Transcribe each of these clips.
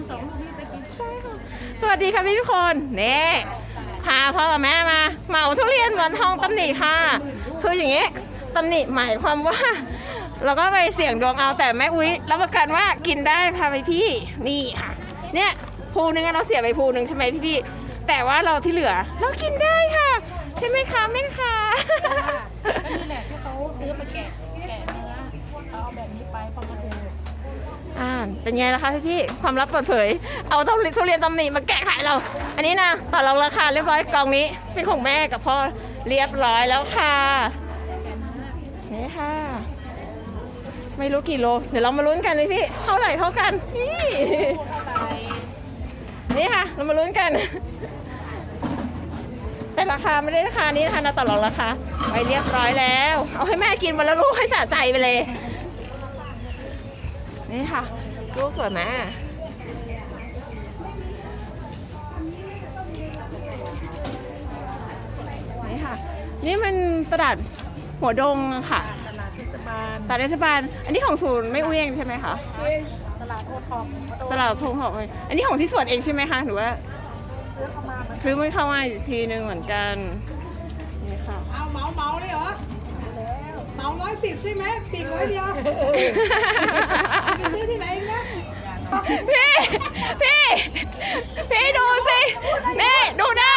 งสองลูกนี้ไปกินสวัสดีค่ะพี่ทุกคนนี่พาพ่อกับแม่มาเหมาทุเรียนหมอนทองตำหนิค่ะ คืออย่างนี้ตำหนิหมายความว่า เราก็ไปเสี่ยงดวงเอาแต่แม่อุ้ยรับประกันว่ากินได้ค่ะพี่พี่นี่ค่ะ เนี่ยภูนึงอะเราเสียไปภูนึงใช่ไหมพี่พี่แต่ว่าเราที่เหลือ เรากินได้ค่ะ ใช่ไหมคะแม่ค่ะก็นี่แหละที่เขาซื้อมาแกะแกะเนื้อเขาเอาแบบนี้ไปพอมาดู อ่าเป็นไงล่ะคะพี่พี่ความลับเปิดเผย เอาทุเรียนทุเรียนตำหนิมาแกะขายเรา อันนี้นะต่อรองราคาเรียบร้อยกองนี้ เป็นของแม่กับพ่อเรียบร้อยแล้วค่ะนี่ค่ะ ไม่รู้กี่โล เดี๋ยวเรามาลุ้นกันเลยพี่เท่าไหร่เท่ากันนี่นี่ค่ะ เรามาลุ้นกัน แต่ราคาไม่ได้ราคานี้นะคะนะต่อรองราคาไว้เรียบร้อยแล้ว เอาให้แม่กินวันละลูกให้สะใจไปเลย นี่ค่ะ ลูกสวยไหมนี่ค่ะ นี่มันตลาดหัวดงอะค่ะ ตลาดเทศบาลตลาดเทศบาล อันนี้ของศูนย์ไม่อุ้ยเองใช่ไหมคะ ตลาดโอทอมตลาดทงหอกเลยอันนี้ของที่สวนเองใช่ไหมคะ หรือว่า ซื้อเข้ามามันซื้อไม่เข้ามาอีกทีหนึ่งเหมือนกันนี่ สิบใช่ไหมปีกร้อยเดียวไปซื้อที่ไหนนะ พี่ พี่ พี่ดูสินี่ดูนะ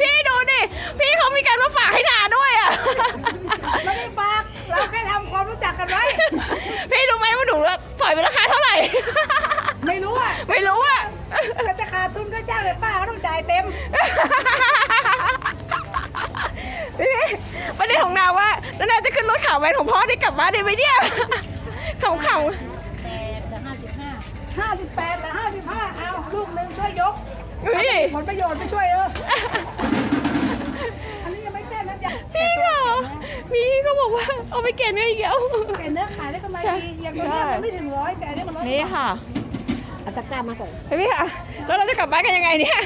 พี่ดูดิ พี่เขามีการมาฝากให้นาด้วยอะ ไม่ได้ฝากเราแค่ทำความรู้จักกันไว้ พี่รู้ไหมว่าหนูปล่อยไปราคาเท่าไหร่ ไม่รู้อะ ไม่รู้อะ ถ้าจะขาดทุนก็จ้างเลยป้าก็ต้องจ่ายเต็ม พี่ ประเด็นของนาว่าแล้วนาจะขึ้นรถข่าวแวนของพ่อได้กลับบ้านได้ไหมเนี่ยขำขแต่แต่ห้าสิบห้าห้าสิบแปดหรือห้าสิบห้าเอาลูกหนึ่งช่วยยกำเฮ้ยผลประโยชน์ไปช่วยเอออันนี้ยังไม่แก้นะจ๊ะพี่ค่ะมีเขาบอกว่าเอาไปเก็บเงินอีกแล้วแก่เนื้อขายได้กำไรใช่ ดีอย่างตัวเนี้ยมันไม่ถึงร้อยแต่อันนี้มันร้อยนี่ค่ะเอาตะกร้ามาส่งเฮ้ยพี่ค่ะ แล้วเราจะกลับบ้านกันยังไงเนี่ย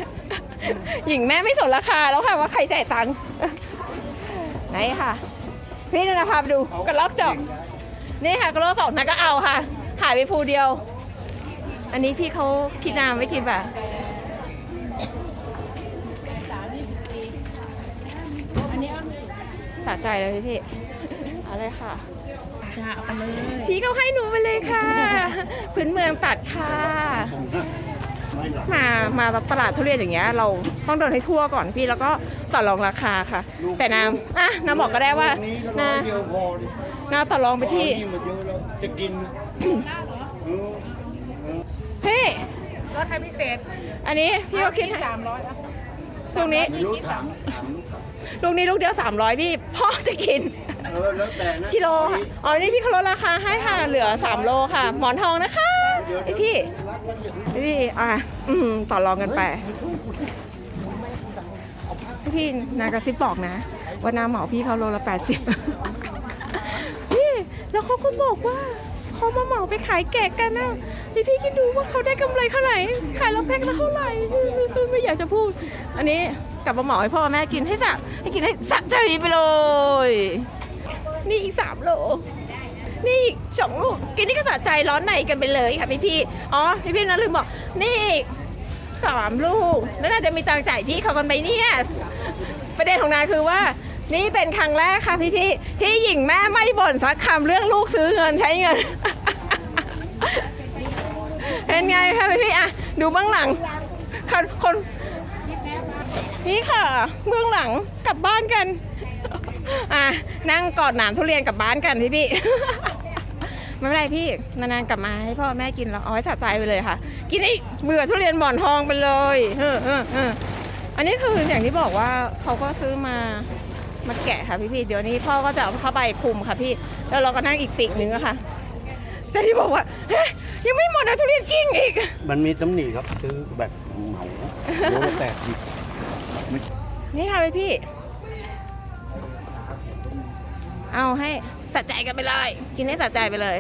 หญิงแม่ไม่สนราคาแล้วค่ะว่าใครจ่ายตังค์ ไหนค่ะ พี่นนะพาไปดูกระลอกจอกนี่ค่ะกระลอกสองนันก็เอาค่ะ หายไปภูเดียว อันนี้พี่เขาคิดนามไม่คิดแบบสามยี่สิบปีอันนี้เอาสะใจเลยพี่พี่เอาเลยค่ะจะเอาไปเลยพี่เขาให้หนูไปเลยค่ะ พื้นเมืองตัดค่ะ มามาตลาดทุเรียนอย่างเงี้ยเราต้องเดินให้ทั่วก่อนพี่แล้วก็ต่อรองราคาค่ะ แต่นางอะนางบอกก็ได้ว่าลูกนี้ก็นาร้อยเดียวพอดินาต่อรองไปที่เอานี่มาเยอะแล้วจะกินนะเออเออพี่รถไทยพิเศษ อันนี้พี่เขาคิดให้สามร้อยอะลูกนี้ไม่รู้ถามถามลูกครับลูกนี้ลูกเดียวสามร้อยพี่พ่อจะกินเออแล้วแต่นะกิโลค่ะอ๋อนี่พี่เขาลดราคาให้ค่ะเหลือสามโลค่ะ หมอนทองนะคะ ไอพี่พี่อะอืมต่อรองกันไปพี่นากระซิบบอกนะ ว่านาเหมาพี่เขาโลละแปดสิบพี่แล้วเขาก็บอกว่าเขามาเหมาไปขายแกะกันนะพี่พี่คิดดูว่าเขาได้กำไรเท่าไหร่ขายแล้วแพ็คละเท่าไหร่ไม่อยากจะพูด อันนี้กลับมาเหมาให้พ่อแม่กินให้สะให้กินให้สะใจไปเลย นี่อีกสามโล นี่อีกสองลูกกินนี่ก็สะใจร้อนในกันไปเลยค่ะพี่พี่อ๋อพี่พี่นะลืมบอกนี่อีกสามลูกแล้วน่าจะมีตังค์จ่ายพี่เขากันไหมเนี่ยประเด็นของนายคือว่า นี่เป็นครั้งแรกค่ะพี่พี่ที่หญิงแม่ไม่บ่นสักคำเรื่องลูกซื้อเงินใช้เงินเป็นไงคะพี่พี่อะดูเบื้องหลังคนคนนี่ค่ะเบื้องหลังกลับบ้านกัน อะนั่งกอดหนามทุเรียนกลับบ้านกันพี่พี่ๆไม่เป็นไรพี่นานๆกลับมาให้พ่อแม่กินเราเอาไว้สะใจไปเลยค่ะ กินให้เบื่อทุเรียนหมอนทองไปเลยเออเออเอออันนี้คืออย่างที่บอกว่าเขาก็ซื้อมามาแกะค่ะพี่พี่ๆเดี๋ยวนี้พ่อก็จะเอาผ้าใบคลุมค่ะพี่ แล้วเราก็นั่งอีกปีกหนึ่งอะค่ะ แต่ที่บอกว่าเฮ้ยยังไม่หมดนะทุเรียนกิ้งอีก มันมีตำหนิครับซื้อแบบเหมาโลละแปดสิบไม่นี่ค่ะพี่พี่ เอาให้สะใจกันไปเลย กินให้สะใจไปเลย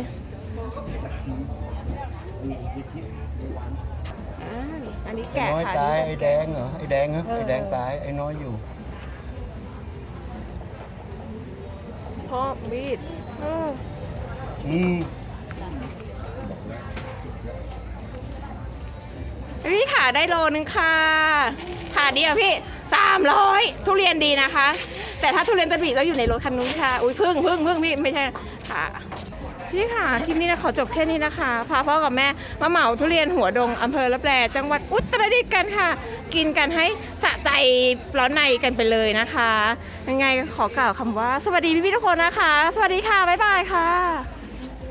อ่าอันนี้แกะน้อยค่ะตายนี่ไอ้แดงเหรอ ไอ้แดงเหรอเออไอ้แดงตาย ไอ้น้อยอยู่ พ่อมีดเอออืมพี่ขาได้โลนึงค่ะขาเดียวพี่ สามร้อยทุเรียนดีนะคะ แต่ถ้าทุเรียนตะบีก็อยู่ในรถคันนู้นค่ะ อุ้ยพึ่งพึ่งพึ่งพี่ไม่ใช่ค่ะพี่ค่ะคลิปนี้นะขอจบแค่นี้นะคะ พาพ่อกับแม่มาเหมาทุเรียนหัวดงอำเภอละแปรจังหวัดอุตรดิตถ์กันค่ะ กินกันให้สะใจร้อนในกันไปเลยนะคะ ยังไงขอกล่าวคำว่า สวัสดีพี่ๆทุกคนนะคะ สวัสดีค่ะ บ๊ายบายค่ะ